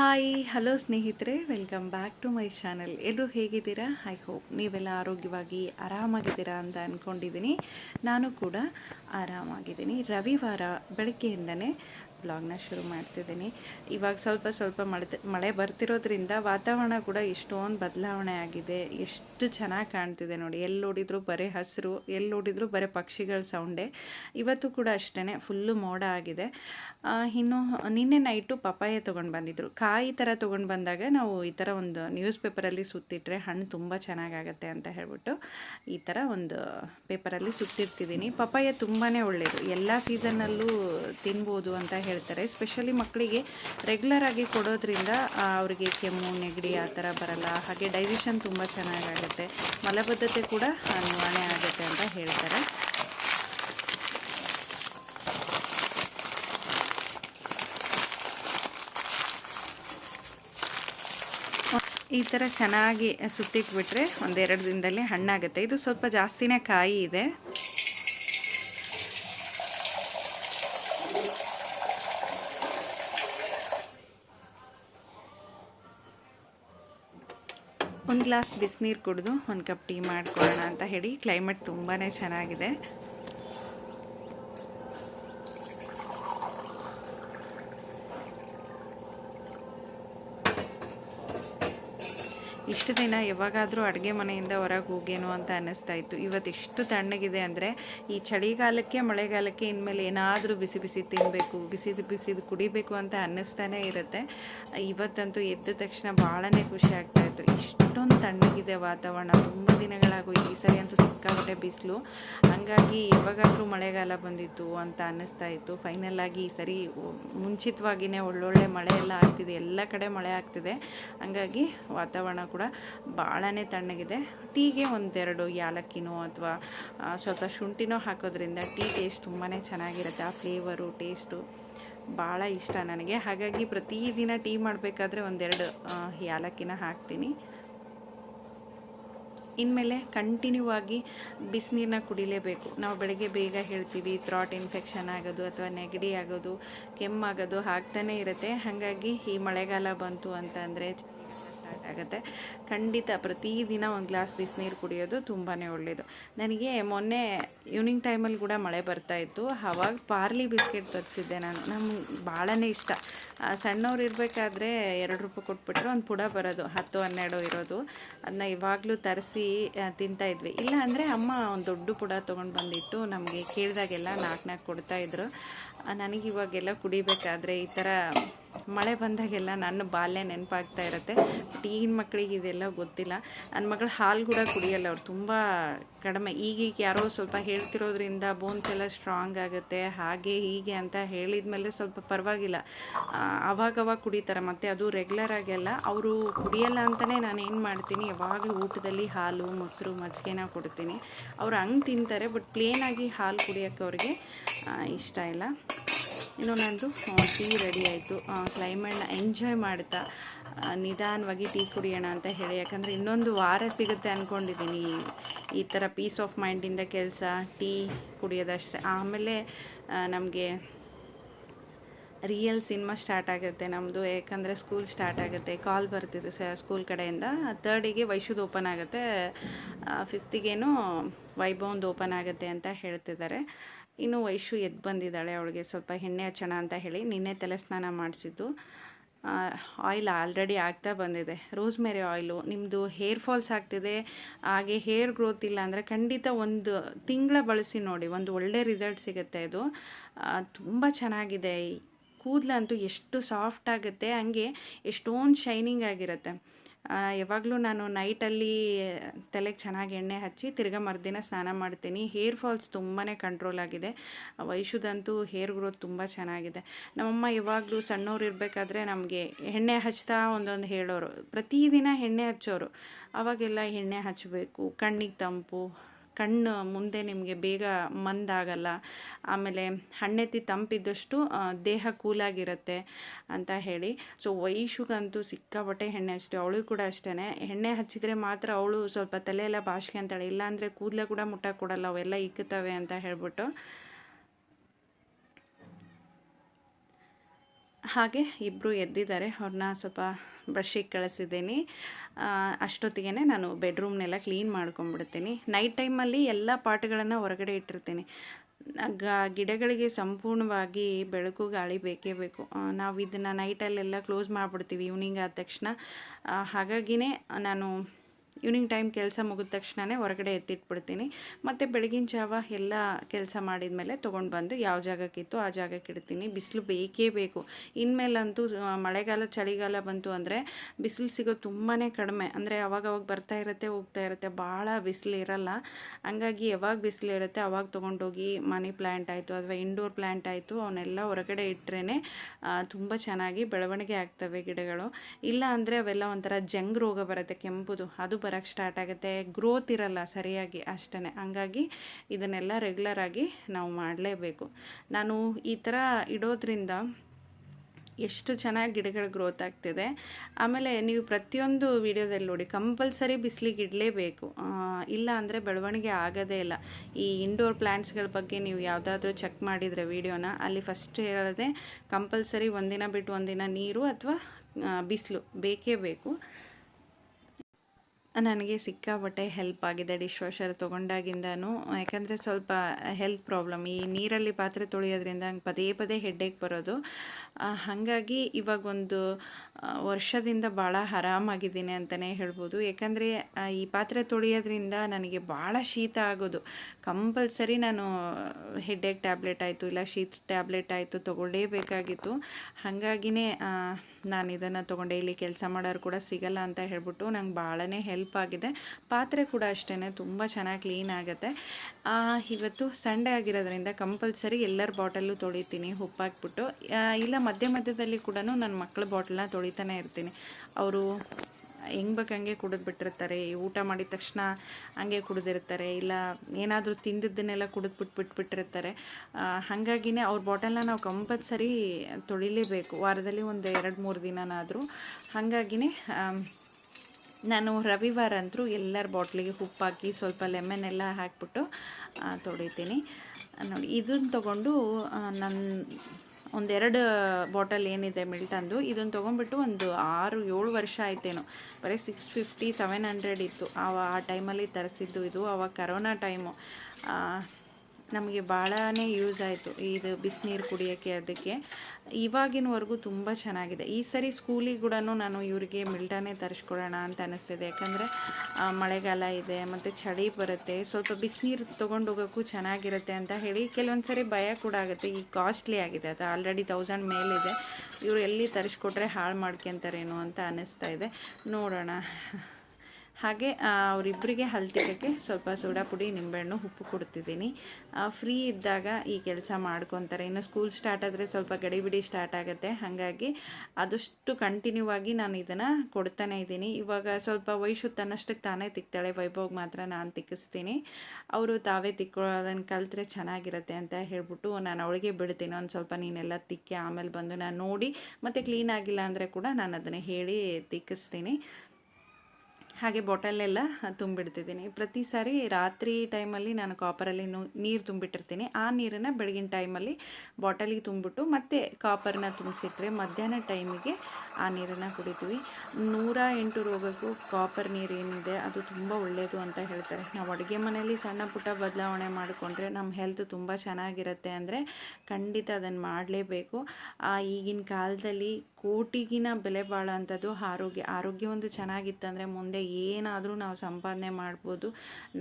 Hi, hello ಸ್ನೇಹಿತರೆ, welcome back to my channel. ಎಲ್ಲರೂ ಹೇಗಿದ್ದೀರಾ? ಐ ಹೋಪ್ ನೀವೆಲ್ಲ ಆರೋಗ್ಯವಾಗಿ ಆರಾಮಾಗಿದ್ದೀರಾ ಅಂತ ಅಂದ್ಕೊಂಡಿದ್ದೀನಿ ನಾನು ಕೂಡ ಆರಾಮಾಗಿದ್ದೀನಿ. ರವಿವಾರ ಬೆಳಗ್ಗೆಯಿಂದನೇ ಬ್ಲಾಗ್ನ ಶುರು ಮಾಡ್ತಿದ್ದೀನಿ. ಇವಾಗ ಸ್ವಲ್ಪ ಸ್ವಲ್ಪ ಮಳೆ ಮಳೆ ಬರ್ತಿರೋದ್ರಿಂದ ವಾತಾವರಣ ಕೂಡ ಎಷ್ಟೊಂದು ಬದಲಾವಣೆ ಆಗಿದೆ. ಎಷ್ಟು ಚೆನ್ನಾಗಿ ಕಾಣ್ತಿದೆ ನೋಡಿ. ಎಲ್ಲಿ ನೋಡಿದ್ರು ಬರೀ ಹಸಿರು ಎಲ್ಲಿ ನೋಡಿದ್ರು ಬರೀ ಪಕ್ಷಿಗಳ ಸೌಂಡೇ. ಇವತ್ತು ಕೂಡ ಅಷ್ಟೇ ಫುಲ್ಲು ಮೋಡ ಆಗಿದೆ. ಇನ್ನು ನಿನ್ನೆ ನೈಟು ಪಪಾಯ ತೊಗೊಂಡು ಬಂದಿದ್ರು. ಕಾಯಿ ಥರ ತೊಗೊಂಡು ಬಂದಾಗ ನಾವು ಈ ಥರ ಒಂದು ನ್ಯೂಸ್ ಪೇಪರಲ್ಲಿ ಸುತ್ತಿಟ್ರೆ ಹಣ್ಣು ತುಂಬ ಚೆನ್ನಾಗಾಗತ್ತೆ ಅಂತ ಹೇಳ್ಬಿಟ್ಟು ಈ ಥರ ಒಂದು ಪೇಪರಲ್ಲಿ ಸುತ್ತಿರ್ತಿದ್ದೀನಿ. ಪಪಾಯ ತುಂಬಾ ಒಳ್ಳೆಯದು ಎಲ್ಲ ಸೀಸನ್ನಲ್ಲೂ ತಿನ್ಬೋದು ಅಂತ ಹೇಳ್ತಾರೆ. ಸ್ಪೆಷಲಿ ಮಕ್ಕಳಿಗೆ ರೆಗ್ಯುಲರ್ ಆಗಿ ಕೊಡೋದ್ರಿಂದ ಅವರಿಗೆ ಕೆಮ್ಮು, ನೆಗಡಿ ಆ ಥರ ಬರಲ್ಲ. ಹಾಗೆ ಡೈಜೆಷನ್ ತುಂಬ ಚೆನ್ನಾಗಾಗುತ್ತೆ. ಮಲಬದ್ಧತೆ ಕೂಡ ನಿವಾರಣೆ ಆಗುತ್ತೆ ಅಂತ ಹೇಳ್ತಾರೆ. ಈ ಥರ ಚೆನ್ನಾಗಿ ಸುತ್ತಿಟ್ಬಿಟ್ರೆ ಒಂದೆರಡು ದಿನದಲ್ಲಿ ಹಣ್ಣಾಗುತ್ತೆ. ಇದು ಸ್ವಲ್ಪ ಜಾಸ್ತಿನೇ ಕಾಯಿ ಇದೆ. ಒಂದು ಗ್ಲಾಸ್ ಬಿಸಿನೀರು ಕುಡಿದು ಒಂದು ಕಪ್ ಟೀ ಮಾಡ್ಕೊಳ್ಳೋಣ ಅಂತ ಹೇಳಿ. ಕ್ಲೈಮೇಟ್ ತುಂಬಾ ಚೆನ್ನಾಗಿದೆ. ಇಷ್ಟು ದಿನ ಯಾವಾಗಾದರೂ ಅಡುಗೆ ಮನೆಯಿಂದ ಹೊರಗೆ ಹೋಗೇನು ಅಂತ ಅನ್ನಿಸ್ತಾ ಇತ್ತು. ಇವತ್ತು ಎಷ್ಟು ತಣ್ಣಗಿದೆ ಅಂದರೆ ಈ ಚಳಿಗಾಲಕ್ಕೆ, ಮಳೆಗಾಲಕ್ಕೆ ಇನ್ಮೇಲೆ ಏನಾದರೂ ಬಿಸಿ ಬಿಸಿ ತಿನ್ನಬೇಕು ಬಿಸಿದು ಬಿಸಿದು ಕುಡಿಬೇಕು ಅಂತ ಅನ್ನಿಸ್ತಾನೆ ಇರುತ್ತೆ. ಇವತ್ತಂತೂ ಎದ್ದ ತಕ್ಷಣ ಭಾಳನೇ ಖುಷಿ ಆಗ್ತಾ ಇತ್ತು. ಇಷ್ಟೊಂದು ತಣ್ಣಗಿದೆ ವಾತಾವರಣ. ತುಂಬ ದಿನಗಳಾಗೋ ಈ ಸರಿ ಅಂತೂ ಸಿಕ್ಕಾಪಟ್ಟೆ ಬಿಸಿಲು. ಹಂಗಾಗಿ ಯಾವಾಗಾದರೂ ಮಳೆಗಾಲ ಬಂದಿತ್ತು ಅಂತ ಅನ್ನಿಸ್ತಾ ಇತ್ತು. ಫೈನಲ್ ಆಗಿ ಈ ಸರಿ ಮುಂಚಿತವಾಗಿಯೇ ಒಳ್ಳೊಳ್ಳೆ ಮಳೆ ಎಲ್ಲ ಆಗ್ತಿದೆ. ಎಲ್ಲ ಕಡೆ ಮಳೆ ಆಗ್ತಿದೆ. ಹಂಗಾಗಿ ವಾತಾವರಣ ಕೂಡ ಭಾಳನೇ ತಣ್ಣಗಿದೆ. ಟೀಗೆ ಒಂದೆರಡು ಯಾಲಕ್ಕಿನೋ ಅಥವಾ ಸ್ವಲ್ಪ ಶುಂಠಿನೋ ಹಾಕೋದ್ರಿಂದ ಟೀ ಟೇಸ್ಟ್ ತುಂಬಾ ಚೆನ್ನಾಗಿರುತ್ತೆ. ಆ ಫ್ಲೇವರು, ಟೇಸ್ಟು ಭಾಳ ಇಷ್ಟ ನನಗೆ. ಹಾಗಾಗಿ ಪ್ರತಿದಿನ ಟೀ ಮಾಡಬೇಕಾದ್ರೆ ಒಂದೆರಡು ಯಾಲಕ್ಕಿನ ಹಾಕ್ತೀನಿ. ಇನ್ಮೇಲೆ ಕಂಟಿನ್ಯೂ ಆಗಿ ಬಿಸಿನೀರನ್ನ ಕುಡಿಲೇಬೇಕು. ನಾವು ಬೆಳಗ್ಗೆ ಬೇಗ ಹೇಳ್ತೀವಿ, ಥ್ರಾಟ್ ಇನ್ಫೆಕ್ಷನ್ ಆಗೋದು ಅಥವಾ ನೆಗಡಿ ಆಗೋದು ಕೆಮ್ಮಾಗೋದು ಆಗ್ತಾನೇ ಇರುತ್ತೆ. ಹಾಗಾಗಿ ಈ ಮಳೆಗಾಲ ಬಂತು ಅಂತಂದರೆ ಸ್ಟಾರ್ಟ್ ಆಗುತ್ತೆ. ಖಂಡಿತ ಪ್ರತಿದಿನ ಒಂದು ಗ್ಲಾಸ್ ಬಿಸಿನೀರು ಕುಡಿಯೋದು ತುಂಬಾ ಒಳ್ಳೆಯದು ನನಗೆ ಮೊನ್ನೆ ಈವ್ನಿಂಗ್ ಟೈಮಲ್ಲಿ ಕೂಡ ಮಳೆ ಬರ್ತಾ ಇತ್ತು. ಆವಾಗ ಪಾರ್ಲಿ ಬಿಸ್ಕೆಟ್ ತರಿಸಿದ್ದೆ ನಾನು. ನಮ್ಗೆ ಭಾಳನೇ ಇಷ್ಟ. ಸಣ್ಣವ್ರು ಇರಬೇಕಾದ್ರೆ ಎರಡು ರೂಪಾಯಿ ಕೊಟ್ಬಿಟ್ರೆ ಒಂದು ಪುಡ ಬರೋದು, ಹತ್ತು, ಹನ್ನೆರಡು ಇರೋದು. ಅದನ್ನ ಇವಾಗಲೂ ತರಿಸಿ ತಿಂತಾ ಇದ್ವಿ. ಇಲ್ಲ ಅಂದರೆ ಅಮ್ಮ ಒಂದು ದೊಡ್ಡ ಪುಡ ತೊಗೊಂಡು ಬಂದಿಟ್ಟು ನಮಗೆ ಕೇಳಿದಾಗೆಲ್ಲ ನಾಲ್ಕು ನಾಲ್ಕು ಕೊಡ್ತಾಯಿದ್ರು ನನಗೆ ಇವಾಗೆಲ್ಲ ಕುಡಿಬೇಕಾದ್ರೆ ಈ ಥರ ಮಳೆ ಬಂದಾಗೆಲ್ಲ ನನ್ನ ಬಾಲ್ಯ ನೆನಪಾಗ್ತಾ ಇರುತ್ತೆ. ಬಟ್ ಈಗಿನ ಮಕ್ಕಳಿಗೆ ಇದೆಲ್ಲ ಗೊತ್ತಿಲ್ಲ. ನನ್ನ ಮಗಳು ಹಾಲು ಕೂಡ ಕುಡಿಯಲ್ಲ, ಅವ್ರು ತುಂಬ ಕಡಿಮೆ. ಈಗೀಗ ಯಾರೋ ಸ್ವಲ್ಪ ಹೇಳ್ತಿರೋದ್ರಿಂದ ಬೋನ್ಸ್ ಎಲ್ಲ ಸ್ಟ್ರಾಂಗ್ ಆಗುತ್ತೆ. ಹಾಗೆ ಹೀಗೆ ಅಂತ ಹೇಳಿದ ಮೇಲೆ ಸ್ವಲ್ಪ ಪರವಾಗಿಲ್ಲ. ಅವಾಗವಾಗ ಕುಡಿತಾರೆ. ಮತ್ತು ಅದು ರೆಗ್ಯುಲರ್ ಆಗೆಲ್ಲ. ಅವರು ಕುಡಿಯಲ್ಲ ಅಂತಲೇ ನಾನು ಏನು ಮಾಡ್ತೀನಿ? ಯಾವಾಗಲೂ ಊಟದಲ್ಲಿ ಹಾಲು, ಮೊಸರು, ಮಜ್ಜಿಗೆನ ಕೊಡ್ತೀನಿ. ಅವ್ರು ಹಂಗೆ ತಿಂತಾರೆ ಬಟ್ ಪ್ಲೇನಾಗಿ ಹಾಲು ಕುಡಿಯೋಕ್ಕೆ ಅವ್ರಿಗೆ ಇಷ್ಟ ಇಲ್ಲ. ಇನ್ನು ನಂದು ಟೀ ರೆಡಿ ಆಯಿತು. ಕ್ಲೈಮೇಟ್ನ ಎಂಜಾಯ್ ಮಾಡ್ತಾ ನಿಧಾನವಾಗಿ ಟೀ ಕುಡಿಯೋಣ ಅಂತ ಹೇಳಿ. ಯಾಕಂದರೆ ಇನ್ನೊಂದು ವಾರ ಸಿಗುತ್ತೆ ಅಂದ್ಕೊಂಡಿದ್ದೀನಿ ಈ ಥರ ಪೀಸ್ ಆಫ್ ಮೈಂಡಿಂದ ಕೆಲಸ ಟೀ ಕುಡಿಯೋದಷ್ಟೇ. ಆಮೇಲೆ ನಮಗೆ ರಿಯಲ್ ಸಿನಿಮಾ ಸ್ಟಾರ್ಟ್ ಆಗುತ್ತೆ ನಮ್ಮದು ಯಾಕಂದರೆ ಸ್ಕೂಲ್ ಸ್ಟಾರ್ಟ್ ಆಗುತ್ತೆ. ಕಾಲ್ ಬರ್ತಿದೆ ಸ ಸ್ಕೂಲ್ ಕಡೆಯಿಂದ. ತರ್ಡಿಗೆ ವೈಶುದು ಓಪನ್ ಆಗುತ್ತೆ. ಫಿಫ್ತಿಗೇನು ವೈಭವಂದು ಓಪನ್ ಆಗುತ್ತೆ ಅಂತ ಹೇಳ್ತಿದ್ದಾರೆ. ಇನ್ನು ವೈಶು ಎದ್ದು ಬಂದಿದ್ದಾಳೆ, ಅವಳಿಗೆ ಸ್ವಲ್ಪ ಎಣ್ಣೆ ಹಚ್ಚೋಣ ಅಂತ ಹೇಳಿ ನಿನ್ನೆ ತಲೆ ಸ್ನಾನ ಮಾಡಿಸಿದ್ದು ಆಯಿಲ್ ಆಲ್ರೆಡಿ ಆಗ್ತಾ ಬಂದಿದೆ. ರೋಸ್ಮೆರಿ ಆಯಿಲು ನಿಮ್ಮದು ಹೇರ್ ಫಾಲ್ಸ್ ಆಗ್ತಿದೆ. ಹಾಗೆ ಹೇರ್ ಗ್ರೋತ್ ಇಲ್ಲ ಅಂದರೆ ಖಂಡಿತ ಒಂದು ತಿಂಗಳ ಬಳಸಿ ನೋಡಿ, ಒಂದು ಒಳ್ಳೆ ರಿಸಲ್ಟ್ ಸಿಗುತ್ತೆ ಇದು. ತುಂಬ ಚೆನ್ನಾಗಿದೆ. ಕೂದಲಂತೂ ಎಷ್ಟು ಸಾಫ್ಟ್ ಆಗುತ್ತೆ, ಹಂಗೆ ಎಷ್ಟೊಂದು ಶೈನಿಂಗ್ ಆಗಿರುತ್ತೆ. ಯಾವಾಗಲೂ ನಾನು ನೈಟಲ್ಲಿ ತಲೆಗೆ ಚೆನ್ನಾಗಿ ಎಣ್ಣೆ ಹಚ್ಚಿ ತಿರ್ಗಾ ಮರುದಿನ ಸ್ನಾನ ಮಾಡ್ತೀನಿ. ಹೇರ್ ಫಾಲ್ಸ್ ತುಂಬಾ ಕಂಟ್ರೋಲ್ ಆಗಿದೆ. ವಯಸ್ಸುದಂತೂ ಹೇರ್ ಗ್ರೋತ್ ತುಂಬ ಚೆನ್ನಾಗಿದೆ. ನಮ್ಮಮ್ಮ ಯಾವಾಗಲೂ ಸಣ್ಣವ್ರು ಇರಬೇಕಾದ್ರೆ ನಮಗೆ ಎಣ್ಣೆ ಹಚ್ತಾ ಒಂದೊಂದು ಹೇಳೋರು. ಪ್ರತಿದಿನ ಎಣ್ಣೆ ಹಚ್ಚೋರು. ಅವಾಗೆಲ್ಲ ಎಣ್ಣೆ ಹಚ್ಚಬೇಕು, ಕಣ್ಣಿಗೆ ತಂಪು ಕಣ್ಣು ಮುಂದೆ ನಿಮಗೆ ಬೇಗ ಮಂದಾಗಲ್ಲ. ಆಮೇಲೆ ಹಣ್ಣೆತ್ತಿ ತಂಪಿದ್ದಷ್ಟು ದೇಹ ಕೂಲಾಗಿರುತ್ತೆ ಅಂತ ಹೇಳಿ. ಸೊ ವೈಶುಗಂತೂ ಸಿಕ್ಕಾಪಟ್ಟೆ ಎಣ್ಣೆ ಹಚ್ತೀವಿ ಅವಳು ಕೂಡ ಅಷ್ಟೇ ಎಣ್ಣೆ ಹಚ್ಚಿದ್ರೆ ಮಾತ್ರ ಅವಳು ಸ್ವಲ್ಪ ತಲೆ ಬಾಷ್ಕೆ ಅಂತಾಳೆ, ಇಲ್ಲಾಂದರೆ ಕೂದಲೇ ಕೂಡ ಮುಟ್ಟಕ್ಕೆ ಕೊಡಲ್ಲ ಅವೆಲ್ಲ ಇಕ್ಕುತ್ತವೆ ಅಂತ ಹೇಳ್ಬಿಟ್ಟು. ಹಾಗೆ ಇಬ್ಬರು ಎದ್ದಿದ್ದಾರೆ, ಅವ್ರನ್ನ ಸ್ವಲ್ಪ ಬ್ರಷಿಗೆ ಕಳಿಸಿದ್ದೀನಿ. ಅಷ್ಟೊತ್ತಿಗೆ ನಾನು ಬೆಡ್ರೂಮ್ನೆಲ್ಲ ಕ್ಲೀನ್ ಮಾಡ್ಕೊಂಬಿಡ್ತೀನಿ ನೈಟ್ ಟೈಮಲ್ಲಿ ಎಲ್ಲ ಪಾಟ್ಗಳನ್ನು ಹೊರಗಡೆ ಇಟ್ಟಿರ್ತೀನಿ. ಗ ಗಿಡಗಳಿಗೆ ಸಂಪೂರ್ಣವಾಗಿ ಬೆಳಕು ಗಾಳಿ ಬೇಕೇ ಬೇಕು. ನಾವು ಇದನ್ನು ನೈಟಲ್ಲೆಲ್ಲ ಕ್ಲೋಸ್ ಮಾಡಿಬಿಡ್ತೀವಿ ಈವ್ನಿಂಗ್ ಆದ ತಕ್ಷಣ. ಹಾಗಾಗಿನೇ ನಾನು ಈವ್ನಿಂಗ್ ಟೈಮ್ ಕೆಲಸ ಮುಗಿದ ತಕ್ಷಣವೇ ಹೊರಗಡೆ ಎತ್ತಿಟ್ಬಿಡ್ತೀನಿ. ಮತ್ತು ಬೆಳಗಿನ ಜಾವ ಎಲ್ಲ ಕೆಲಸ ಮಾಡಿದ ಮೇಲೆ ತೊಗೊಂಡು ಬಂದು ಯಾವ ಜಾಗಕ್ಕಿತ್ತು ಆ ಜಾಗಕ್ಕೆ ಇಡ್ತೀನಿ. ಬಿಸಿಲು ಬೇಕೇ ಬೇಕು. ಇನ್ಮೇಲಂತೂ ಮಳೆಗಾಲ, ಚಳಿಗಾಲ ಬಂತು ಅಂದರೆ ಬಿಸಿಲು ಸಿಗೋದು ತುಂಬಾ ಕಡಿಮೆ. ಅಂದರೆ ಅವಾಗವಾಗ ಅವಾಗ ಬರ್ತಾ ಇರುತ್ತೆ, ಹೋಗ್ತಾ ಇರುತ್ತೆ. ಭಾಳ ಬಿಸಿಲು ಇರಲ್ಲ. ಹಂಗಾಗಿ ಯಾವಾಗ ಬಿಸಿಲು ಇರುತ್ತೆ ಅವಾಗ ತೊಗೊಂಡೋಗಿ ಮನಿ ಪ್ಲ್ಯಾಂಟ್ ಆಯಿತು ಅಥವಾ ಇಂಡೋರ್ ಪ್ಲ್ಯಾಂಟ್ ಆಯಿತು ಅವನ್ನೆಲ್ಲ ಹೊರಗಡೆ ಇಟ್ಟರೆ ತುಂಬ ಚೆನ್ನಾಗಿ ಬೆಳವಣಿಗೆ ಆಗ್ತವೆ ಗಿಡಗಳು. ಇಲ್ಲ ಅಂದರೆ ಅವೆಲ್ಲ ಒಂಥರ ಜಂಗ್ ರೋಗ ಬರುತ್ತೆ ಕೆಂಪುದು. ಅದು ಬರೋಕ್ಕೆ ಸ್ಟಾರ್ಟ್ ಆಗುತ್ತೆ. ಗ್ರೋತ್ ಇರಲ್ಲ ಸರಿಯಾಗಿ ಅಷ್ಟೇ ಹಂಗಾಗಿ ಇದನ್ನೆಲ್ಲ ರೆಗ್ಯುಲರಾಗಿ ನಾವು ಮಾಡಲೇಬೇಕು. ನಾನು ಈ ಥರ ಇಡೋದ್ರಿಂದ ಎಷ್ಟು ಚೆನ್ನಾಗಿ ಗಿಡಗಳು ಗ್ರೋತ್ ಆಗ್ತಿದೆ. ಆಮೇಲೆ ನೀವು ಪ್ರತಿಯೊಂದು ವಿಡಿಯೋದಲ್ಲಿ ನೋಡಿ ಕಂಪಲ್ಸರಿ ಬಿಸಿಲಿಗೆ ಇಡಲೇಬೇಕು. ಇಲ್ಲ ಅಂದರೆ ಬೆಳವಣಿಗೆ ಆಗೋದೇ ಇಲ್ಲ. ಈ ಇಂಡೋರ್ ಪ್ಲ್ಯಾಂಟ್ಸ್ಗಳ ಬಗ್ಗೆ ನೀವು ಯಾವುದಾದ್ರೂ ಚೆಕ್ ಮಾಡಿದರೆ ವಿಡಿಯೋನ ಅಲ್ಲಿ ಫಸ್ಟ್ ಹೇಳೋದೆ ಕಂಪಲ್ಸರಿ ಒಂದಿನ ಬಿಟ್ಟು ಒಂದಿನ ನೀರು ಅಥವಾ ಬಿಸಿಲು. ಬೇಕೇ ಬೇಕು. ನನಗೆ ಸಿಕ್ಕಾಪಟ್ಟೆ ಹೆಲ್ಪ್ ಆಗಿದೆ ಡಿಶ್ ವಾಷರ್ ತೊಗೊಂಡಾಗಿಂದನೂ. ಯಾಕಂದರೆ ಸ್ವಲ್ಪ ಹೆಲ್ತ್ ಪ್ರಾಬ್ಲಮ್ ಈ ನೀರಲ್ಲಿ ಪಾತ್ರೆ ತೊಳೆಯೋದ್ರಿಂದ ಪದೇ ಪದೇ ಹೆಡ್ಡೇಕ್ ಬರೋದು. ಹಾಗಾಗಿ ಇವಾಗ ಒಂದು ವರ್ಷದಿಂದ ಭಾಳ ಆರಾಮಾಗಿದ್ದೀನಿ ಅಂತಲೇ ಹೇಳ್ಬೋದು. ಯಾಕಂದರೆ ಈ ಪಾತ್ರೆ ತೊಳೆಯೋದ್ರಿಂದ ನನಗೆ ಭಾಳ ಶೀತ ಆಗೋದು. ಕಂಪಲ್ಸರಿ ನಾನು ಹೆಡ್ಡೇಕ್ ಟ್ಯಾಬ್ಲೆಟ್ ಆಯಿತು, ಇಲ್ಲ ಶೀತ ಟ್ಯಾಬ್ಲೆಟ್ ಆಯಿತು ತೊಗೊಳ್ಳೇಬೇಕಾಗಿತ್ತು. ಹಾಗಾಗಿನೇ ನಾನು ಇದನ್ನು ತೊಗೊಂಡೆ, ಇಲ್ಲಿ ಕೆಲಸ ಮಾಡೋರು ಕೂಡ ಸಿಗಲ್ಲ ಅಂತ ಹೇಳ್ಬಿಟ್ಟು ನಂಗೆ ಭಾಳನೇ ಹೆಲ್ಪ್ ಆಗಿದೆ. ಪಾತ್ರೆ ಕೂಡ ಅಷ್ಟೇ ತುಂಬ ಚೆನ್ನಾಗಿ ಕ್ಲೀನ್ ಆಗುತ್ತೆ. ಇವತ್ತು ಸಂಡೇ ಆಗಿರೋದ್ರಿಂದ ಕಂಪಲ್ಸರಿ ಎಲ್ಲರ ಬಾಟಲ್ಲು ತೊಳಿತೀನಿ, ಉಪ್ಪಾಕ್ಬಿಟ್ಟು. ಇಲ್ಲ ಮಧ್ಯ ಮಧ್ಯದಲ್ಲಿ ಕೂಡ ನನ್ನ ಮಕ್ಕಳ ಬಾಟ್ಲನ್ನ ತೊಳಿತಾನೆ ಇರ್ತೀನಿ. ಅವರು ಹೆಂಗೆ ಬೇಕು ಹಂಗೆ ಕುಡಿದು ಬಿಟ್ಟಿರ್ತಾರೆ ಊಟ ಮಾಡಿದ ತಕ್ಷಣ ಹಂಗೆ ಕುಡಿದಿರ್ತಾರೆ, ಇಲ್ಲ ಏನಾದರೂ ತಿಂದಿದ್ದನ್ನೆಲ್ಲ ಕುಡಿದು ಬಿಟ್ಟು ಬಿಟ್ಬಿಟ್ಟಿರ್ತಾರೆ ಹಾಗಾಗಿನೇ ಅವ್ರ ಬಾಟಲ್ನ ನಾವು ಕಂಪಲ್ಸರಿ ತೊಳಿಲೇಬೇಕು. ವಾರದಲ್ಲಿ ಒಂದು ಎರಡು ಮೂರು ದಿನನಾದರೂ. ಹಾಗಾಗಿನೇ ನಾನು ರವಿವಾರ ಅಂತರೂ ಎಲ್ಲರ ಬಾಟ್ಲಿಗೆ ಉಪ್ಪಾಕಿ ಸ್ವಲ್ಪ ಲೆಮನ್ ಎಲ್ಲ ಹಾಕ್ಬಿಟ್ಟು ತೊಳಿತೀನಿ. ನೋಡಿ ಇದನ್ನು ತೊಗೊಂಡು ನನ್ನ ಒಂದೆರಡು ಬಾಟಲ್ ಏನಿದೆ ಮಿಲ್ಟಂದು ಇದನ್ನು ತೊಗೊಂಡ್ಬಿಟ್ಟು ಒಂದು ಆರು, ಏಳು ವರ್ಷ ಆಯ್ತೇನೋ. ಬರೀ ಸಿಕ್ಸ್ ಫಿಫ್ಟಿ ಸೆವೆನ್ ಹಂಡ್ರೆಡ್ ಇತ್ತು. ಆವ ಆ ಟೈಮಲ್ಲಿ ತರಿಸಿದ್ದು ಇದು ಆವಾಗ ಕರೋನಾ ಟೈಮು ನಮಗೆ ಭಾಳನೇ ಯೂಸ್ ಆಯಿತು ಇದು ಬಿಸಿನೀರು ಕುಡಿಯೋಕ್ಕೆ ಅದಕ್ಕೆ. ಇವಾಗಿನವರೆಗೂ ತುಂಬ ಚೆನ್ನಾಗಿದೆ. ಈ ಸರಿ ಸ್ಕೂಲಿಗೆ ಕೂಡ ನಾನು ಇವರಿಗೆ ಮಿಲ್ಟಾನೇ ತರಿಸ್ಕೊಡೋಣ ಅಂತ ಅನ್ನಿಸ್ತಿದೆ ಯಾಕಂದರೆ ಮಳೆಗಾಲ ಇದೆ, ಮತ್ತು ಚಳಿ ಬರುತ್ತೆ. ಸ್ವಲ್ಪ ಬಿಸಿನೀರು ತೊಗೊಂಡು ಹೋಗೋಕ್ಕೂ ಚೆನ್ನಾಗಿರುತ್ತೆ ಅಂತ ಹೇಳಿ ಕೆಲವೊಂದು ಸರಿ ಭಯ ಕೂಡ ಆಗುತ್ತೆ. ಈ ಕಾಸ್ಟ್ಲಿ ಆಗಿದೆ. ಅದು ಆಲ್ರೆಡಿ ತೌಸಂಡ್ ಮೇಲಿದೆ. ಇವರು ಎಲ್ಲಿ ತರಿಸ್ಕೊಟ್ರೆ ಹಾಳು ಮಾಡ್ಕೊತಾರೇನೋ ಅಂತ ಅನ್ನಿಸ್ತಾ ಇದೆ. ನೋಡೋಣ. ಹಾಗೆ ಅವರಿಬ್ಬರಿಗೆ ಹಲ್ತಿಗೆ ಸ್ವಲ್ಪ ಸೋಡಾ ಪುಡಿ, ನಿಂಬೆಹಣ್ಣು, ಉಪ್ಪು ಕೊಡ್ತಿದ್ದೀನಿ. ಫ್ರೀ ಇದ್ದಾಗ ಈ ಕೆಲಸ ಮಾಡ್ಕೊತಾರೆ. ಇನ್ನು ಸ್ಕೂಲ್ ಸ್ಟಾರ್ಟ್ ಆದರೆ ಸ್ವಲ್ಪ ಗಡಿಬಿಡಿ ಸ್ಟಾರ್ಟ್ ಆಗುತ್ತೆ. ಹಾಗಾಗಿ ಆದಷ್ಟು ಕಂಟಿನ್ಯೂ ಆಗಿ ನಾನು ಇದನ್ನು ಕೊಡ್ತಾನೆ ಇದ್ದೀನಿ. ಇವಾಗ ಸ್ವಲ್ಪ ವಯಸ್ಸು ತನ್ನಷ್ಟಕ್ಕೆ ತಾನೇ ತಿಕ್ತಾಳೆ. ವೈಭವ್ ಮಾತ್ರ ನಾನು ತಿಕ್ಕಿಸ್ತೀನಿ. ಅವರು ತಾವೇ ತಿಕ್ಕೊಳ್ಳೋದನ್ನು ಕಲಿತ್ರೆ ಚೆನ್ನಾಗಿರುತ್ತೆ ಅಂತ ಹೇಳ್ಬಿಟ್ಟು ನಾನು ಅವಳಿಗೆ ಬಿಡ್ತೀನಿ. ಒಂದು ಸ್ವಲ್ಪ ನೀನೆಲ್ಲ ತಿಕ್ಕಿ ಆಮೇಲೆ ಬಂದು ನಾನು ನೋಡಿ ಮತ್ತು ಕ್ಲೀನ್ ಆಗಿಲ್ಲ ಅಂದರೆ ಕೂಡ ನಾನು ಅದನ್ನು ಹೇಳಿ ತಿಕ್ಕಿಸ್ತೀನಿ. ಹಾಗೆ ಬಾಟಲ್ಲೆಲ್ಲ ತುಂಬಿಡ್ತಿದ್ದೀನಿ. ಪ್ರತಿ ಸಾರಿ ರಾತ್ರಿ ಟೈಮಲ್ಲಿ ನಾನು ಕಾಪರಲ್ಲಿ ನೀರು ತುಂಬಿಟ್ಟಿರ್ತೀನಿ. ಆ ನೀರನ್ನು ಬೆಳಗಿನ ಟೈಮಲ್ಲಿ ಬಾಟಲಿಗೆ ತುಂಬಿಟ್ಟು ಮತ್ತೆ ಕಾಪರ್ನ ತುಂಬಿಸಿಟ್ರೆ ಮಧ್ಯಾಹ್ನ ಟೈಮಿಗೆ ಆ ನೀರನ್ನು ಕುಡಿತೀವಿ. ನೂರ ಎಂಟು ರೋಗಕ್ಕೂ ಕಾಪರ್ ನೀರು ಏನಿದೆ ಅದು ತುಂಬ ಒಳ್ಳೆಯದು ಅಂತ ಹೇಳ್ತಾರೆ. ನಾವು ಅಡುಗೆ ಮನೆಯಲ್ಲಿ ಸಣ್ಣ ಪುಟ್ಟ ಬದಲಾವಣೆ ಮಾಡಿಕೊಂಡ್ರೆ ನಮ್ಮ ಹೆಲ್ತ್ ತುಂಬ ಚೆನ್ನಾಗಿರುತ್ತೆ ಅಂದರೆ ಖಂಡಿತ ಅದನ್ನು ಮಾಡಲೇಬೇಕು. ಈಗಿನ ಕಾಲದಲ್ಲಿ ಕೋಟಿಗಿನ ಬೆಲೆ ಬಾಳೋಂಥದ್ದು ಆರೋಗ್ಯ. ಆರೋಗ್ಯ ಒಂದು ಚೆನ್ನಾಗಿತ್ತಂದರೆ ಮುಂದೆ ಏನಾದರೂ ನಾವು ಸಂಪಾದನೆ ಮಾಡ್ಬೋದು.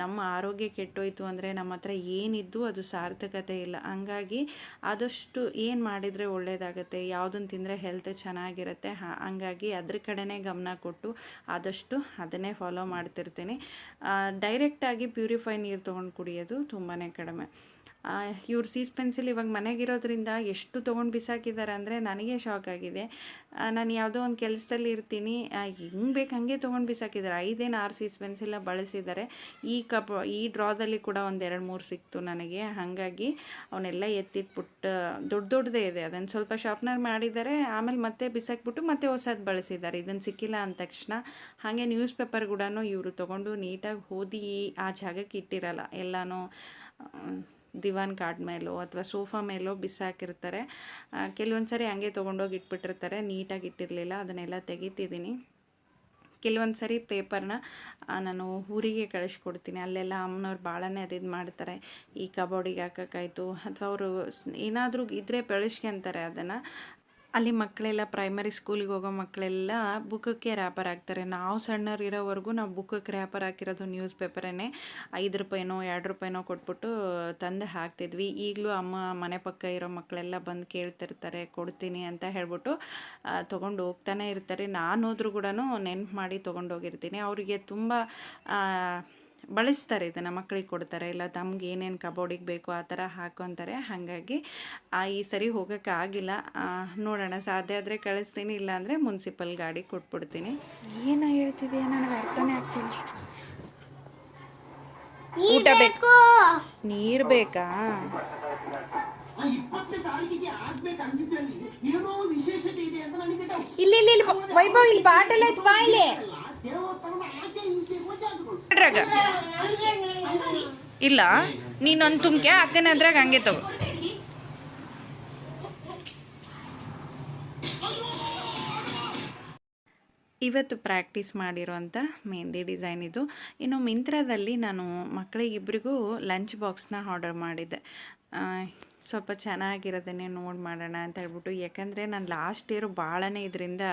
ನಮ್ಮ ಆರೋಗ್ಯ ಕೆಟ್ಟೋಯ್ತು ಅಂದರೆ ನಮ್ಮ ಹತ್ರ ಏನಿದ್ದು ಅದು ಸಾರ್ಥಕತೆ ಇಲ್ಲ. ಹಂಗಾಗಿ ಆದಷ್ಟು ಏನು ಮಾಡಿದರೆ ಒಳ್ಳೆಯದಾಗುತ್ತೆ ಯಾವುದನ್ನು ತಿಂದರೆ ಹೆಲ್ತ್ ಚೆನ್ನಾಗಿರುತ್ತೆ ಹಂಗಾಗಿ ಅದ್ರ ಕಡೆನೇ ಗಮನ ಕೊಟ್ಟು ಆದಷ್ಟು ಅದನ್ನೇ ಫಾಲೋ ಮಾಡ್ತಿರ್ತೀನಿ. ಡೈರೆಕ್ಟಾಗಿ ಪ್ಯೂರಿಫೈ ನೀರು ತೊಗೊಂಡು ಕುಡಿಯೋದು ತುಂಬಾ ಕಡಿಮೆ. ಇವ್ರು ಸೀಸ್ ಪೆನ್ಸಿಲ್ ಇವಾಗ ಮನೆಗಿರೋದ್ರಿಂದ ಎಷ್ಟು ತೊಗೊಂಡು ಬಿಸಾಕಿದ್ದಾರೆ ಅಂದರೆ ನನಗೆ ಶಾಕ್ ಆಗಿದೆ. ನಾನು ಯಾವುದೋ ಒಂದು ಕೆಲಸದಲ್ಲಿ ಇರ್ತೀನಿ. ಹೆಂಗೆ ಬೇಕು ಹಾಗೆ ತೊಗೊಂಡು ಬಿಸಾಕಿದ್ದಾರೆ. ಐದೇನು ಆರು ಸೀಸ್ ಪೆನ್ಸಿಲ್ಲ ಬಳಸಿದ್ದಾರೆ. ಈ ಕಪ್, ಈ ಡ್ರಾದಲ್ಲಿ ಕೂಡ ಒಂದು ಎರಡು ಮೂರು ಸಿಕ್ತು ನನಗೆ. ಹಾಗಾಗಿ ಅವನ್ನೆಲ್ಲ ಎತ್ತಿಟ್ಬಿಟ್ಟು, ದೊಡ್ಡ ದೊಡ್ಡದೇ ಇದೆ. ಅದನ್ನು ಸ್ವಲ್ಪ ಶಾರ್ಪ್ನರ್ ಮಾಡಿದ್ದಾರೆ. ಆಮೇಲೆ ಮತ್ತೆ ಬಿಸಾಕ್ಬಿಟ್ಟು ಮತ್ತೆ ಹೊಸದು ಬಳಸಿದ್ದಾರೆ. ಇದನ್ನು ಸಿಕ್ಕಿಲ್ಲ ಅಂದ ತಕ್ಷಣ ಹಾಗೆ ನ್ಯೂಸ್ ಪೇಪರ್ ಕೂಡ ಇವರು ತೊಗೊಂಡು ನೀಟಾಗಿ ಓದಿ ಆ ಜಾಗಕ್ಕೆ ಇಟ್ಟಿರಲ್ಲ. ಎಲ್ಲನೂ ದಿವಾನ್ ಕಾರ್ಡ್ ಮೇಲೋ ಅಥವಾ ಸೋಫಾ ಮೇಲೋ ಬಿಸಾಕಿರ್ತಾರೆ. ಕೆಲವೊಂದು ಸರಿ ಹಂಗೆ ತೊಗೊಂಡೋಗಿ ಇಟ್ಬಿಟ್ಟಿರ್ತಾರೆ. ನೀಟಾಗಿ ಇಟ್ಟಿರಲಿಲ್ಲ. ಅದನ್ನೆಲ್ಲ ತೆಗಿತಿದ್ದೀನಿ. ಕೆಲವೊಂದು ಸರಿ ಪೇಪರ್ನ ನಾನು ಊರಿಗೆ ಕಳಿಸ್ಕೊಡ್ತೀನಿ. ಅಲ್ಲೆಲ್ಲ ಅಮ್ಮನವ್ರು ಭಾಳನೇ ಅದು ಮಾಡ್ತಾರೆ. ಈ ಕಬೋರ್ಡಿಗೆ ಹಾಕೋಕ್ಕಾಯ್ತು. ಅಥವಾ ಅವರು ಏನಾದರೂ ಇದ್ದರೆ ಬೆಳೆಸ್ಕೊಂತಾರೆ ಅದನ್ನು. ಅಲ್ಲಿ ಮಕ್ಕಳೆಲ್ಲ ಪ್ರೈಮರಿ ಸ್ಕೂಲಿಗೆ ಹೋಗೋ ಮಕ್ಕಳೆಲ್ಲ ಬುಕ್ಕಕ್ಕೆ ರ್ಯಾಪರ್ ಹಾಕ್ತಾರೆ. ನಾವು ಸಣ್ಣರು ಇರೋವರೆಗೂ ನಾವು ಬುಕ್ಕಕ್ಕೆ ರ್ಯಾಪರ್ ಹಾಕಿರೋದು ನ್ಯೂಸ್ ಪೇಪರೇ ಐದು ರೂಪಾಯಿನೋ, ಎರಡು ರೂಪಾಯಿನೋ ಕೊಟ್ಬಿಟ್ಟು ತಂದು ಹಾಕ್ತಿದ್ವಿ. ಈಗಲೂ ಅಮ್ಮ ಮನೆ ಪಕ್ಕ ಇರೋ ಮಕ್ಕಳೆಲ್ಲ ಬಂದು ಕೇಳ್ತಿರ್ತಾರೆ, ಕೊಡ್ತೀನಿ ಅಂತ ಹೇಳ್ಬಿಟ್ಟು ತೊಗೊಂಡು ಹೋಗ್ತಾನೆ ಇರ್ತಾರೆ. ನಾನು ಹೋದ್ರೂ ಕೂಡ ನೆನ್ಪು ಮಾಡಿ ತೊಗೊಂಡೋಗಿರ್ತೀನಿ ಅವರಿಗೆ ತುಂಬ ಬಳಸ್ತಾರೆ ಇದನ್ನು ಮಕ್ಕಳಿಗೆ ಕೊಡ್ತಾರೆ ಇಲ್ಲ ತಮ್ಗೆ ಏನೇನು ಕಬೋರ್ಡಿಗೆ ಬೇಕು ಆ ಥರ ಹಾಕೊತಾರೆ. ಹಾಗಾಗಿ ಈ ಸರಿ ಹೋಗೋಕ್ಕಾಗಿಲ್ಲ ನೋಡೋಣ. ಸಾಧ್ಯ ಆದರೆ ಕಳಿಸ್ತೀನಿ ಇಲ್ಲಾಂದರೆ ಮುನ್ಸಿಪಲ್ ಗಾಡಿ ಕೊಟ್ಬಿಡ್ತೀನಿ. ಏನು ಹೇಳ್ತಿದೆಯಾ? ನನಗೆ ಅರ್ಥನೇ ಆಗ್ತಿಲ್ಲ. ಊಟ ಬೇಕು ನೀರು ಬೇಕಾ? ಇಲ್ಲಿ ಇಲ್ಲಿ ವೈಭವ್ ಇಲ್ಲಿ ಬಾಟಲ್ ಆಯ್ತು ಬಾ ಇಲ್ಲಿ ನೀನೊಂದು ತುಂಬ್ಕೆ ಅಕ್ಕನ ಅದ್ರಾಗ ಹಂಗೆ ತಗೋ. ಇವತ್ತು ಪ್ರಾಕ್ಟೀಸ್ ಮಾಡಿರೋಂಥ ಮೆಹಂದಿ ಡಿಸೈನ್ ಇದು. ಇನ್ನು ಮಿಂತ್ರದಲ್ಲಿ ನಾನು ಮಕ್ಕಳಿಗಿಬ್ಬರಿಗೂ ಲಂಚ್ ಬಾಕ್ಸ್ನ ಆರ್ಡರ್ ಮಾಡಿದ್ದೆ. ಸ್ವಲ್ಪ ಚೆನ್ನಾಗಿರೋದನ್ನೇ ನೋಡಿ ಮಾಡೋಣ ಅಂತ ಹೇಳ್ಬಿಟ್ಟು, ಯಾಕಂದರೆ ನಾನು ಲಾಸ್ಟ್ ಇಯರ್ ಭಾಳನೇ ಇದರಿಂದ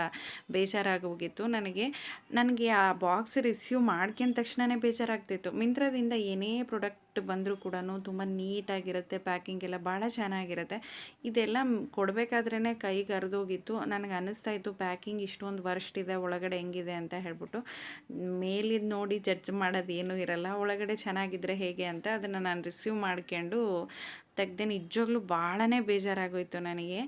ಬೇಜಾರಾಗೋಗಿತ್ತು. ನನಗೆ ನನಗೆ ಆ ಬಾಕ್ಸ್ ರಿಸೀವ್ ಮಾಡ್ಕೊಂಡ ತಕ್ಷಣವೇ ಬೇಜಾರಾಗ್ತಿತ್ತು. ಮಿಂತ್ರದಿಂದ ಏನೇ ಪ್ರಾಡಕ್ಟ್ ಬಂದರೂ ಕೂಡ ತುಂಬ ನೀಟಾಗಿರುತ್ತೆ ಪ್ಯಾಕಿಂಗ್ ಎಲ್ಲ ಭಾಳ ಚೆನ್ನಾಗಿರುತ್ತೆ. ಇದೆಲ್ಲ ಕೊಡಬೇಕಾದ್ರೇ ಕೈಗೆ ಅರ್ದೋಗಿತ್ತು ನನಗೆ ಅನ್ನಿಸ್ತಾ ಇತ್ತು ಪ್ಯಾಕಿಂಗ್ ಇಷ್ಟೊಂದು ವರ್ಸ್ಟ್ ಇದೆ ಒಳಗಡೆ ಹೆಂಗಿದೆ ಅಂತ ಹೇಳ್ಬಿಟ್ಟು. ಮೇಲಿದ್ ನೋಡಿ ಜಡ್ಜ್ ಮಾಡೋದು ಏನೂ ಇರಲ್ಲ, ಒಳಗಡೆ ಚೆನ್ನಾಗಿದ್ರೆ ಹೇಗೆ ಅಂತ ಅದನ್ನು ನಾನು ರಿಸೀವ್ ಮಾಡ್ಕೊಂಡು ತೆಗ್ದೆ ನಿಜವಾಗ್ಲೂ ಭಾಳನೇ ಬೇಜಾರಾಗೋಯಿತು ನನಗೆ.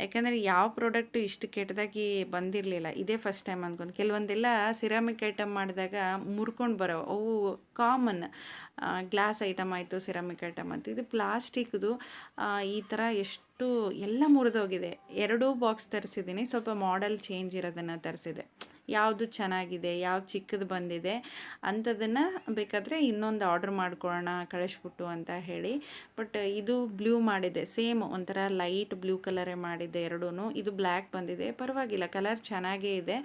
ಯಾಕಂದರೆ ಯಾವ ಪ್ರಾಡಕ್ಟು ಇಷ್ಟು ಕೆಟ್ಟದಾಗಿ ಬಂದಿರಲಿಲ್ಲ. ಇದೇ ಫಸ್ಟ್ ಟೈಮ್ ಅಂದ್ಕೊಂಡು ಕೆಲವೊಂದೆಲ್ಲ ಸಿರಾಮಿಕ್ ಐಟಮ್ ಮಾಡಿದಾಗ ಮುರ್ಕೊಂಡು ಬರೋ ಅವು ಕಾಮನ್ ಗ್ಲಾಸ್ ಐಟಮ್ ಆಯಿತು, ಸಿರಾಮಿಕ್ ಐಟಮ್ ಆಯಿತು. ಇದು ಪ್ಲಾಸ್ಟಿಕ್ದು ಈ ಥರ ಎಷ್ಟು, ಎಲ್ಲ ಮುರಿದೋಗಿದೆ ಎರಡೂ ಬಾಕ್ಸ್ ತರಿಸಿದ್ದೀನಿ. ಸ್ವಲ್ಪ ಮಾಡೆಲ್ ಚೇಂಜ್ ಇರೋದನ್ನು ತರಿಸಿದೆ. ಯಾವುದು ಚೆನ್ನಾಗಿದೆ ಯಾವ್ದು ಚಿಕ್ಕದು ಬಂದಿದೆ ಅಂಥದನ್ನು ಬೇಕಾದರೆ ಇನ್ನೊಂದು ಆರ್ಡ್ರ್ ಮಾಡ್ಕೊಳ್ಳೋಣ, ಕಳಿಸ್ಬಿಟ್ಟು ಅಂತ ಹೇಳಿ. ಬಟ್ ಇದು ಬ್ಲೂ ಮಾಡಿದೆ. ಸೇಮ್ ಒಂಥರ ಲೈಟ್ ಬ್ಲೂ ಕಲರೇ ಮಾಡಿದೆ ಎರಡೂ ಇದು ಬ್ಲ್ಯಾಕ್ ಬಂದಿದೆ. ಪರವಾಗಿಲ್ಲ ಕಲರ್ ಚೆನ್ನಾಗೇ ಇದೆ.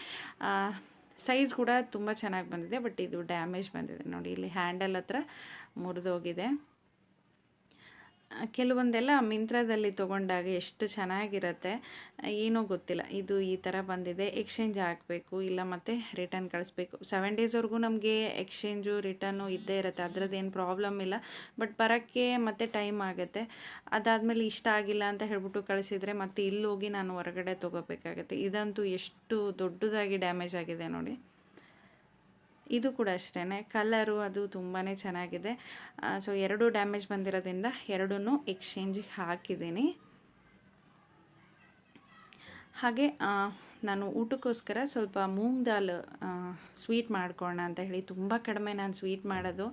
ಸೈಜ್ ಕೂಡ ತುಂಬ ಚೆನ್ನಾಗಿ ಬಂದಿದೆ ಬಟ್ ಇದು ಡ್ಯಾಮೇಜ್ ಬಂದಿದೆ. ನೋಡಿ ಇಲ್ಲಿ ಹ್ಯಾಂಡಲ್ ಹತ್ರ ಮುರಿದೋಗಿದೆ. ಕೆಲವೊಂದೆಲ್ಲ ಮಿಂತ್ರದಲ್ಲಿ ತೊಗೊಂಡಾಗ ಎಷ್ಟು ಚೆನ್ನಾಗಿರುತ್ತೆ, ಏನೋ ಗೊತ್ತಿಲ್ಲ. ಇದು ಈ ಥರ ಬಂದಿದೆ, ಎಕ್ಸ್ಚೇಂಜ್ ಹಾಕಬೇಕು ಇಲ್ಲ ಮತ್ತು ರಿಟರ್ನ್ ಕಳಿಸ್ಬೇಕು. ಸೆವೆನ್ ಡೇಸ್ವರೆಗೂ ನಮಗೆ ಎಕ್ಸ್ಚೇಂಜು, ರಿಟರ್ನು ಇದ್ದೇ ಇರುತ್ತೆ, ಅದ್ರದ್ದೇನು ಪ್ರಾಬ್ಲಮ್ ಇಲ್ಲ. ಬಟ್ ಬರೋಕ್ಕೆ ಮತ್ತೆ ಟೈಮ್ ಆಗುತ್ತೆ. ಅದಾದಮೇಲೆ ಇಷ್ಟ ಆಗಿಲ್ಲ ಅಂತ ಹೇಳ್ಬಿಟ್ಟು ಕಳಿಸಿದರೆ ಮತ್ತೆ ಇಲ್ಲೋಗಿ ನಾನು ಹೊರಗಡೆ ತೊಗೋಬೇಕಾಗತ್ತೆ. ಇದಂತೂ ಎಷ್ಟು ದೊಡ್ಡದಾಗಿ ಡ್ಯಾಮೇಜ್ ಆಗಿದೆ ನೋಡಿ. ಇದು ಕೂಡ ಅಷ್ಟೇ ಕಲರು ಅದು ತುಂಬಾ ಚೆನ್ನಾಗಿದೆ. ಸೊ ಎರಡು ಡ್ಯಾಮೇಜ್ ಬಂದಿರೋದ್ರಿಂದ ಎರಡೂ ಎಕ್ಸ್ಚೇಂಜಿಗೆ ಹಾಕಿದ್ದೀನಿ. ಹಾಗೆ ನಾನು ಊಟಕ್ಕೋಸ್ಕರ ಸ್ವಲ್ಪ ಮೂಂಗ್ ದಾಲ್ ಸ್ವೀಟ್ ಮಾಡ್ಕೊಳ್ಳೋಣ ಅಂತ ಹೇಳಿ ತುಂಬ ಕಡಿಮೆ ನಾನು ಸ್ವೀಟ್ ಮಾಡೋದು.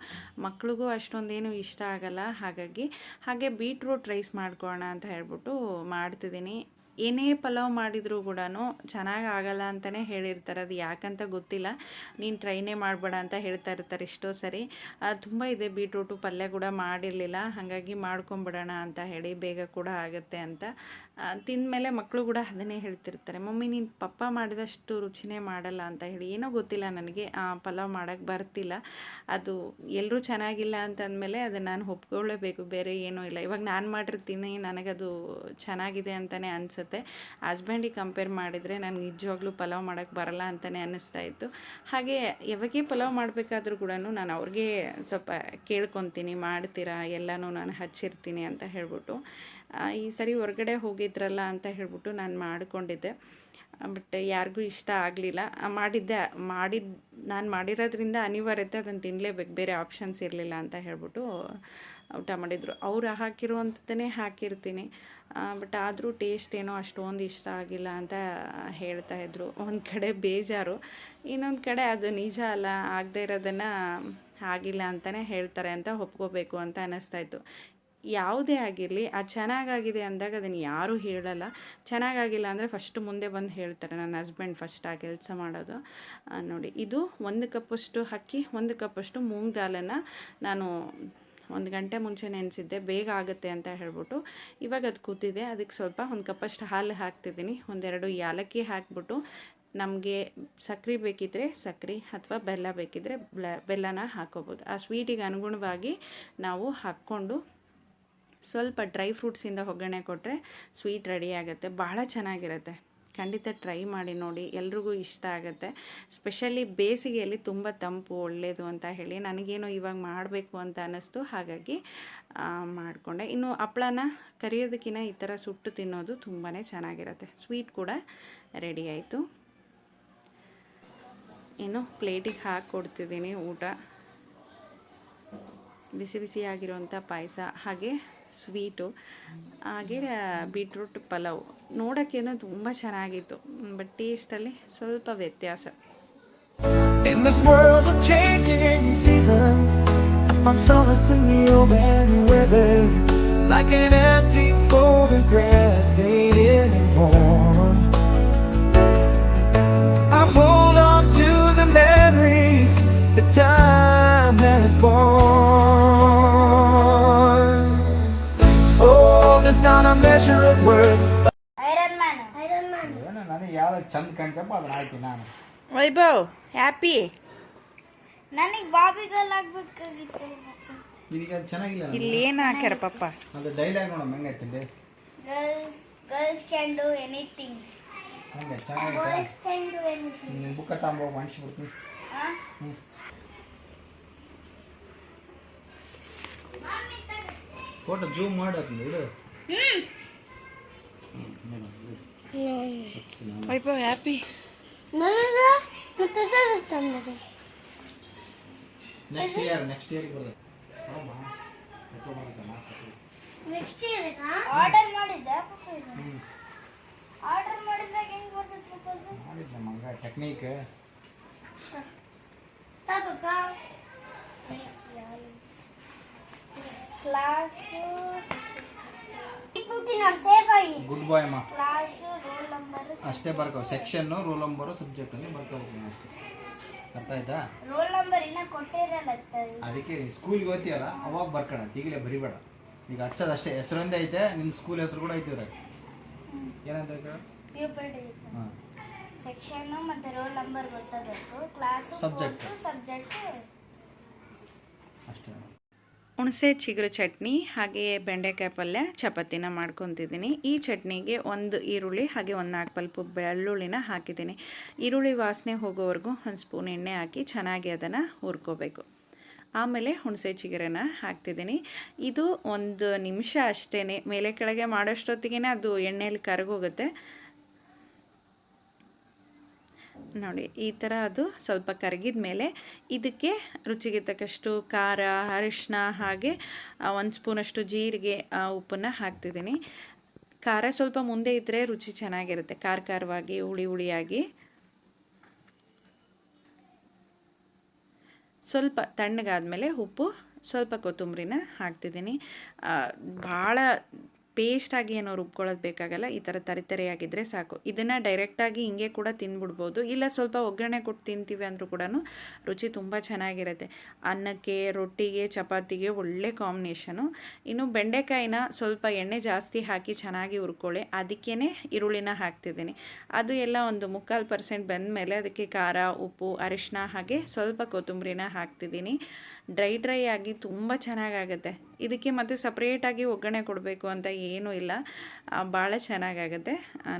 ಮಕ್ಳಿಗೂ ಅಷ್ಟೊಂದೇನು ಇಷ್ಟ ಆಗಲ್ಲ ಹಾಗಾಗಿ. ಹಾಗೆ ಬೀಟ್ರೂಟ್ ರೈಸ್ ಮಾಡ್ಕೊಳ್ಳೋಣ ಅಂತ ಹೇಳ್ಬಿಟ್ಟು ಮಾಡ್ತಿದ್ದೀನಿ. ಏನೇ ಪಲಾವ್ ಮಾಡಿದರೂ ಕೂಡ ಚೆನ್ನಾಗಿ ಆಗಲ್ಲ ಅಂತಲೇ ಹೇಳಿರ್ತಾರೆ. ಅದು ಯಾಕಂತ ಗೊತ್ತಿಲ್ಲ. ನೀನು ಟ್ರೈನೇ ಮಾಡಬೇಡ ಅಂತ ಹೇಳ್ತಾ ಇರ್ತಾರೆ ಎಷ್ಟೋ ಸರಿ. ತುಂಬ ಇದೆ ಬೀಟ್ರೂಟು ಪಲ್ಯ ಕೂಡ ಮಾಡಿರಲಿಲ್ಲ. ಹಾಗಾಗಿ ಮಾಡ್ಕೊಂಬಿಡೋಣ ಅಂತ ಹೇಳಿ ಬೇಗ ಕೂಡ ಆಗುತ್ತೆ ಅಂತ ತಿಂದಮೇಲೆ ಮಕ್ಕಳು ಕೂಡ ಅದನ್ನೇ ಹೇಳ್ತಿರ್ತಾರೆ, ಮಮ್ಮಿ, ನೀನು ಪಪ್ಪ ಮಾಡಿದಷ್ಟು ರುಚಿನೇ ಮಾಡಲ್ಲ ಅಂತ ಹೇಳಿ. ಏನೋ ಗೊತ್ತಿಲ್ಲ ನನಗೆ ಪಲಾವ್ ಮಾಡೋಕ್ಕೆ ಬರ್ತಿಲ್ಲ. ಅದು ಎಲ್ಲರೂ ಚೆನ್ನಾಗಿಲ್ಲ ಅಂತಂದಮೇಲೆ ಅದನ್ನು ನಾನು ಒಪ್ಕೊಳ್ಳೇಬೇಕು ಬೇರೆ ಏನೂ ಇಲ್ಲ. ಇವಾಗ ನಾನು ಮಾಡಿರ್ತೀನಿ, ನನಗದು ಚೆನ್ನಾಗಿದೆ ಅಂತಲೇ ಅನಿಸುತ್ತೆ. ಹಸ್ಬೆಂಡಿಗೆ ಕಂಪೇರ್ ಮಾಡಿದರೆ ನಾನು ನಿಜವಾಗ್ಲೂ ಪಲಾವ್ ಮಾಡೋಕ್ಕೆ ಬರಲ್ಲ ಅಂತಲೇ ಅನ್ನಿಸ್ತಾ ಇತ್ತು. ಹಾಗೆ ಯಾವಾಗೇ ಪಲಾವ್ ಮಾಡಬೇಕಾದ್ರೂ ಕೂಡ ನಾನು ಅವ್ರಿಗೆ ಸ್ವಲ್ಪ ಕೇಳ್ಕೊತೀನಿ, ಮಾಡ್ತೀರಾ? ಎಲ್ಲನೂ ನಾನು ಹಚ್ಚಿರ್ತೀನಿ ಅಂತ ಹೇಳ್ಬಿಟ್ಟು. ಈ ಸರಿ ಹೊರಗಡೆ ಹೋಗಿದ್ರಲ್ಲ ಅಂತ ಹೇಳ್ಬಿಟ್ಟು ನಾನು ಮಾಡಿಕೊಂಡಿದ್ದೆ. ಬಟ್ ಯಾರಿಗೂ ಇಷ್ಟ ಆಗಲಿಲ್ಲ. ಮಾಡಿದ್ದೆ, ಮಾಡಿದ, ನಾನು ಮಾಡಿರೋದ್ರಿಂದ ಅನಿವಾರ್ಯತೆ ಅದನ್ನು ತಿನ್ನಲೇಬೇಕು ಬೇರೆ ಆಪ್ಷನ್ಸ್ ಇರಲಿಲ್ಲ ಅಂತ ಹೇಳ್ಬಿಟ್ಟು ಊಟ ಮಾಡಿದರು. ಅವ್ರು ಹಾಕಿರುವಂಥದ್ದನ್ನೇ ಹಾಕಿರ್ತೀನಿ. ಬಟ್ ಆದರೂ ಟೇಸ್ಟ್ ಏನೋ ಅಷ್ಟೊಂದು ಇಷ್ಟ ಆಗಿಲ್ಲ ಅಂತ ಹೇಳ್ತಾ ಇದ್ರು. ಒಂದು ಕಡೆ ಬೇಜಾರು, ಇನ್ನೊಂದು ಕಡೆ ಅದು ನಿಜ ಅಲ್ಲ, ಆಗದೆ ಇರೋದನ್ನು ಆಗಿಲ್ಲ ಅಂತಲೇ ಹೇಳ್ತಾರೆ ಅಂತ ಒಪ್ಕೋಬೇಕು ಅಂತ ಅನ್ನಿಸ್ತಾ ಇತ್ತು. ಯಾವುದೇ ಆಗಿರಲಿ, ಆ ಚೆನ್ನಾಗಾಗಿದೆ ಅಂದಾಗ ಅದನ್ನು ಯಾರೂ ಹೇಳಲ್ಲ. ಚೆನ್ನಾಗಾಗಿಲ್ಲ ಅಂದರೆ ಫಸ್ಟ್ ಮುಂದೆ ಬಂದು ಹೇಳ್ತಾರೆ, ನನ್ನ ಹಸ್ಬೆಂಡ್ ಫಸ್ಟ್ ಆ ಕೆಲಸ ಮಾಡೋದು. ನೋಡಿ, ಇದು ಒಂದು ಕಪ್ಪಷ್ಟು ಅಕ್ಕಿ, ಒಂದು ಕಪ್ಪಷ್ಟು ಮೂಂಗ್ ದಾಲನ್ನು ನಾನು ಒಂದು ಗಂಟೆ ಮುಂಚೆ ನೆನೆಸಿದ್ದೆ, ಬೇಗ ಆಗುತ್ತೆ ಅಂತ ಹೇಳ್ಬಿಟ್ಟು. ಇವಾಗ ಅದು ಕೂತಿದೆ, ಅದಕ್ಕೆ ಸ್ವಲ್ಪ ಒಂದು ಕಪ್ಪಷ್ಟು ಹಾಲು ಹಾಕ್ತಿದ್ದೀನಿ. ಒಂದೆರಡು ಏಲಕ್ಕಿ ಹಾಕ್ಬಿಟ್ಟು ನಮಗೆ ಸಕ್ಕರೆ ಬೇಕಿದ್ದರೆ ಸಕ್ಕರೆ ಅಥವಾ ಬೆಲ್ಲ ಬೇಕಿದ್ದರೆ ಬ್ಲ- ಬೆಲ್ಲನ ಹಾಕೋಬೋದು ಆ ಸ್ವೀಟಿಗೆ ಅನುಗುಣವಾಗಿ ನಾವು ಹಾಕ್ಕೊಂಡು ಸ್ವಲ್ಪ ಡ್ರೈ ಫ್ರೂಟ್ಸಿಂದ ಒಗ್ಗರಣೆ ಕೊಟ್ಟರೆ ಸ್ವೀಟ್ ರೆಡಿ ಆಗುತ್ತೆ. ಬಹಳ ಚೆನ್ನಾಗಿರುತ್ತೆ. ಖಂಡಿತ ಟ್ರೈ ಮಾಡಿ ನೋಡಿ. ಎಲ್ರಿಗೂ ಇಷ್ಟ ಆಗುತ್ತೆ. ಸ್ಪೆಷಲಿ ಬೇಸಿಗೆಯಲ್ಲಿ ತುಂಬ ತಂಪು ಒಳ್ಳೆಯದು ಅಂತ ಹೇಳಿ ನನಗೇನೋ ಇವಾಗ ಮಾಡಬೇಕು ಅಂತ ಅನ್ನಿಸ್ತು. ಹಾಗಾಗಿ ಮಾಡಿಕೊಂಡೆ. ಇನ್ನು ಹಪ್ಪಳನ ಕರಿಯೋದಕ್ಕಿಂತ ಈ ಥರ ಸುಟ್ಟು ತಿನ್ನೋದು ತುಂಬಾ ಚೆನ್ನಾಗಿರುತ್ತೆ. ಸ್ವೀಟ್ ಕೂಡ ರೆಡಿ ಆಯಿತು. ಇನ್ನು ಪ್ಲೇಟಿಗೆ ಹಾಕಿ ಕೊಡ್ತಿದ್ದೀನಿ ಊಟ. ಬಿಸಿ ಬಿಸಿಯಾಗಿರುವಂಥ ಪಾಯಸ. ಹಾಗೆ ಸ್ವೀಟು ಹಾಗೆ ಬೀಟ್ರೂಟ್ ಪಲಾವ್. ನೋಡೋಕ್ಕೇನು ತುಂಬ ಚೆನ್ನಾಗಿತ್ತು ಬಟ್ ಟೇಸ್ಟಲ್ಲಿ ಸ್ವಲ್ಪ ವ್ಯತ್ಯಾಸ. Like an measure of worth. Iron Man Iron Man ಏನೋ ನನಗೆ ಯಾವ್ದು ಚಂದ ಕಾಣ್ತಪ್ಪ ಅದನ್ನ ಹಾಕಿ ನಾನು. ವೈಭವ್ ಹ್ಯಾಪಿ ನನಗೆ ಬಾಬಿಗಲ್ ಆಗ್ಬೇಕಾಗಿತ್ತು ಇದೀಗ ಅದು ಚೆನ್ನಾಗಿಲ್ಲ ಇಲ್ಲಿ ಏನು ಹಾಕ್ಯಾರ ಪಪ್ಪ ಅದು ಡೈಲಾಗ್ ನೋಡಮ್ಮ ಹೆಂಗೈತಿದೆ girls girls can do anything ಹಂಗೆ ಚೆನ್ನಾಗಿ ಗರ್ಲ್ಸ್ ಕ್ಯಾನ್ ಡೂ ಎನಿಥಿಂಗ್ ನಿಮ್ಮ ಬುಕ್ಕ ತಗೊಂಬೋಗಿ ಮಾಡಿಸ್ಬಿಡ್ತೀನಿ ಫೋಟೋ ಜೂಮ್ ಮಾಡೋದು ಇಡು ವೈಭವ್ ಹ್ಯಾಪಿ ನನಗೆ ಮತ್ತೆ ತಂದದೆ ನೆಕ್ಸ್ಟ್ ಇಯರ್ ನೆಕ್ಸ್ಟ್ ಇಯರ್ಗೆ ಬರ್ತದೆ ನೆಕ್ಸ್ಟ್ ಇಯರ್ ಆರ್ಡರ್ ಮಾಡಿದ್ದೆ ಆರ್ಡರ್ ಮಾಡಿದಾಗ ಹೆಂಗ್ ಬರ್ತೈತೆ ಪಪ್ಪ ಮಾಡಿದ್ದೆ ಮಗ ಟೆಕ್ನಿಕ್ ಪಾಪ ಕ್ಲಾಸು ಇಟ್ಬಿಟ್ಟು ನಾವು ಸೇಫ್ ಆಗಿ ಗುಡ್ ಬಾಯ್ ಅಮ್ಮ ಅಷ್ಟೇ ಬರ್ಕೋ ಸೆಕ್ಷನ್ನು ರೋಲ್ ನಂಬರು ಸಬ್ಜೆಕ್ಟನ್ನು ಬರ್ಕೋಬೇಕು ಅಷ್ಟೇ ಅರ್ಥ ಆಯ್ತಾ? ರೋಲ್ ನಂಬರ್ ಇನ್ನ ಕೊಟ್ಟಿರಲ್ಲ ಅದಕ್ಕೆ ಸ್ಕೂಲ್ಗೆ ಹೋಗ್ತೀಯಲ್ಲ ಅವಾಗ ಬರ್ಕೋಣ ಈಗಲೇ ಬರಿಬೇಡ. ಈಗ ಹಚ್ಚೋದು ಅಷ್ಟೇ ಹೆಸರೊಂದೇ ಐತೆ ನಿನ್ನ ಸ್ಕೂಲ್ ಹೆಸರು ಕೂಡ ಐತೆ ಇದ್ರಾಗ ಏನಂತ ಹಾಂ. ಸೆಕ್ಷನ್ ಮತ್ತೆ ರೋಲ್ ನಂಬರ್ ಗೊತ್ತಾಗಬೇಕು. Class Subject. ಸಬ್ಜೆಕ್ಟ್ ಅಷ್ಟೇ. ಹುಣಸೆ ಚಿಗುರು ಚಟ್ನಿ ಹಾಗೆಯೇ ಬೆಂಡೆಕಾಯಿ ಪಲ್ಯ ಚಪಾತಿನ ಮಾಡ್ಕೊತಿದ್ದೀನಿ. ಈ ಚಟ್ನಿಗೆ ಒಂದು ಈರುಳ್ಳಿ ಹಾಗೆ ಒಂದು ನಾಲ್ಕು ಪಲ್ಪು ಬೆಳ್ಳುಳ್ಳಿನ ಹಾಕಿದ್ದೀನಿ. ಈರುಳ್ಳಿ ವಾಸನೆ ಹೋಗೋವರೆಗೂ ಒಂದು ಸ್ಪೂನ್ ಎಣ್ಣೆ ಹಾಕಿ ಚೆನ್ನಾಗಿ ಅದನ್ನು ಹುರ್ಕೋಬೇಕು. ಆಮೇಲೆ ಹುಣಸೆ ಚಿಗುರನ್ನ ಹಾಕ್ತಿದ್ದೀನಿ. ಇದು ಒಂದು ನಿಮಿಷ ಅಷ್ಟೇ ಮೇಲೆ ಕೆಳಗೆ ಮಾಡೋಷ್ಟೊತ್ತಿಗೆ ಅದು ಎಣ್ಣೆಯಲ್ಲಿ ಕರಗೋಗುತ್ತೆ. ನೋಡಿ, ಈ ಥರ ಅದು ಸ್ವಲ್ಪ ಕರಗಿದ ಮೇಲೆ ಇದಕ್ಕೆ ರುಚಿಗೆ ತಕ್ಕಷ್ಟು ಖಾರ ಅರಿಶಿನ ಹಾಗೆ ಒಂದು ಸ್ಪೂನಷ್ಟು ಜೀರಿಗೆ ಉಪ್ಪನ್ನು ಹಾಕ್ತಿದ್ದೀನಿ. ಖಾರ ಸ್ವಲ್ಪ ಮುಂದೆ ಇದ್ದರೆ ರುಚಿ ಚೆನ್ನಾಗಿರುತ್ತೆ, ಖಾರ ಖಾರವಾಗಿ, ಹುಳಿ ಹುಳಿಯಾಗಿ. ಸ್ವಲ್ಪ ತಣ್ಣಗಾದ್ಮೇಲೆ ಉಪ್ಪು, ಸ್ವಲ್ಪ ಕೊತ್ತಂಬರಿನ ಹಾಕ್ತಿದ್ದೀನಿ. ಭಾಳ ಪೇಸ್ಟಾಗಿ ಏನೋ ರುಬ್ಕೊಳ್ಳೋದು ಬೇಕಾಗಲ್ಲ, ಈ ಥರ ತರಿತರಿಯಾಗಿದ್ದರೆ ಸಾಕು. ಇದನ್ನು ಡೈರೆಕ್ಟಾಗಿ ಹಿಂಗೆ ಕೂಡ ತಿಂದ್ಬಿಡ್ಬೋದು ಇಲ್ಲ ಸ್ವಲ್ಪ ಒಗ್ಗರಣೆ ಕೊಟ್ಟು ತಿಂತೀವಿ ಅಂದರೂ ಕೂಡ ರುಚಿ ತುಂಬ ಚೆನ್ನಾಗಿರುತ್ತೆ. ಅನ್ನಕ್ಕೆ, ರೊಟ್ಟಿಗೆ, ಚಪಾತಿಗೆ ಒಳ್ಳೆ ಕಾಂಬಿನೇಷನು ಇನ್ನು ಬೆಂಡೆಕಾಯಿನ ಸ್ವಲ್ಪ ಎಣ್ಣೆ ಜಾಸ್ತಿ ಹಾಕಿ ಚೆನ್ನಾಗಿ ಹುರ್ಕೊಳ್ಳಿ. ಅದಕ್ಕೇ ಈರುಳ್ಳಿನ ಹಾಕ್ತಿದ್ದೀನಿ. ಅದು ಎಲ್ಲ ಒಂದು ಮುಕ್ಕಾಲು ಪರ್ಸೆಂಟ್ ಬೆಂದಮೇಲೆ ಅದಕ್ಕೆ ಖಾರ, ಉಪ್ಪು ಅರಿಶಿನ ಹಾಗೆ ಸ್ವಲ್ಪ ಕೊತ್ತಂಬರಿನ ಹಾಕ್ತಿದ್ದೀನಿ. ಡ್ರೈ ಡ್ರೈ ಆಗಿ ತುಂಬ ಚೆನ್ನಾಗಾಗುತ್ತೆ. ಇದಕ್ಕೆ ಮತ್ತೆ ಸಪ್ರೇಟಾಗಿ ಒಗ್ಗರಣೆ ಕೊಡಬೇಕು ಅಂತ ಏನೂ ಇಲ್ಲ. ಭಾಳ ಚೆನ್ನಾಗಾಗುತ್ತೆ.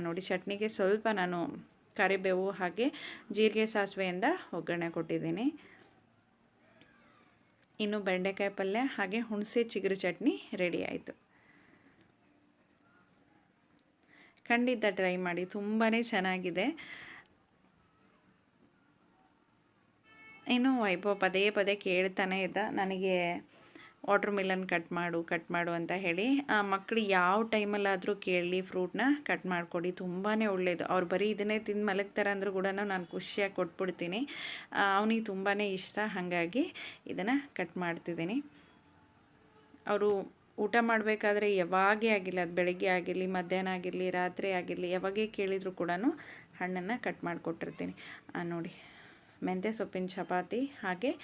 ನೋಡಿ ಚಟ್ನಿಗೆ ಸ್ವಲ್ಪ ನಾನು ಕರಿಬೇವು ಹಾಗೆ ಜೀರಿಗೆ ಸಾಸಿವೆಯಿಂದ ಒಗ್ಗರಣೆ ಕೊಟ್ಟಿದ್ದೀನಿ. ಇನ್ನು ಬೆಂಡೆಕಾಯಿ ಪಲ್ಯ ಹಾಗೆ ಹುಣಸೆ ಚಿಗುರು ಚಟ್ನಿ ರೆಡಿ ಆಯಿತು. ಖಂಡಿತ ಟ್ರೈ ಮಾಡಿ ತುಂಬಾ ಚೆನ್ನಾಗಿದೆ. ಇನ್ನು ವೈಭವ್ ಪದೇ ಪದೇ ಕೇಳ್ತಾನೆ ಇದ್ದ. ನನಗೆ ವಾಟರ್ ಮಿಲನ್ ಕಟ್ ಮಾಡು ಕಟ್ ಮಾಡು ಅಂತ ಹೇಳಿ, ಆ ಮಕ್ಕಳು ಯಾವ ಟೈಮಲ್ಲಾದರೂ ಕೇಳಲಿ ಫ್ರೂಟ್ನ ಕಟ್ ಮಾಡಿಕೊಡಿ. ತುಂಬಾ ಒಳ್ಳೆಯದು ಅವ್ರು ಬರೀ ಇದನ್ನೇ ತಿಂದು ಮಲಗ್ತಾರೆ ಅಂದರೂ ಕೂಡ ನಾನು ಖುಷಿಯಾಗಿ ಕೊಟ್ಬಿಡ್ತೀನಿ. ಅವನಿಗೆ ತುಂಬಾ ಇಷ್ಟ. ಹಾಗಾಗಿ ಇದನ್ನು ಕಟ್ ಮಾಡ್ತಿದ್ದೀನಿ. ಅವರು ಊಟ ಮಾಡಬೇಕಾದ್ರೆ ಯಾವಾಗೇ ಆಗಿರಲಿ, ಅದು ಬೆಳಗ್ಗೆ ಆಗಿರಲಿ, ಮಧ್ಯಾಹ್ನ ಆಗಿರಲಿ, ರಾತ್ರಿ ಆಗಿರಲಿ, ಯಾವಾಗೇ ಕೇಳಿದರೂ ಕೂಡ ಹಣ್ಣನ್ನು ಕಟ್ ಮಾಡಿಕೊಟ್ಟಿರ್ತೀನಿ. ನೋಡಿ. ಮೆಂತ್ಯ ಸೊಪ್ಪಿನ ಚಪಾತಿ ಹಾಗೆ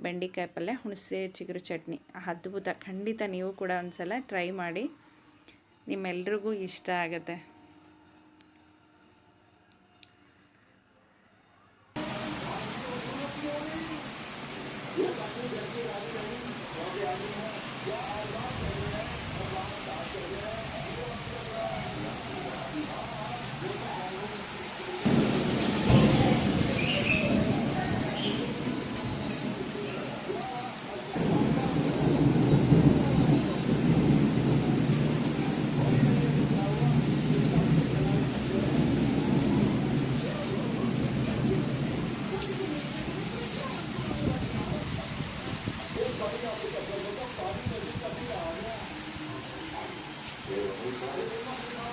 ಬೆಂಡೆಕಾಯಿ ಪಲ್ಯ, ಹುಣಸೆ ಚಿಗುರು ಚಟ್ನಿ. ಅದ್ಭುತ. ಖಂಡಿತ ನೀವು ಕೂಡ ಒಂದ್ಸಲ ಟ್ರೈ ಮಾಡಿ ನಿಮ್ಮೆಲ್ರಿಗೂ ಇಷ್ಟ ಆಗುತ್ತೆ. Thank you.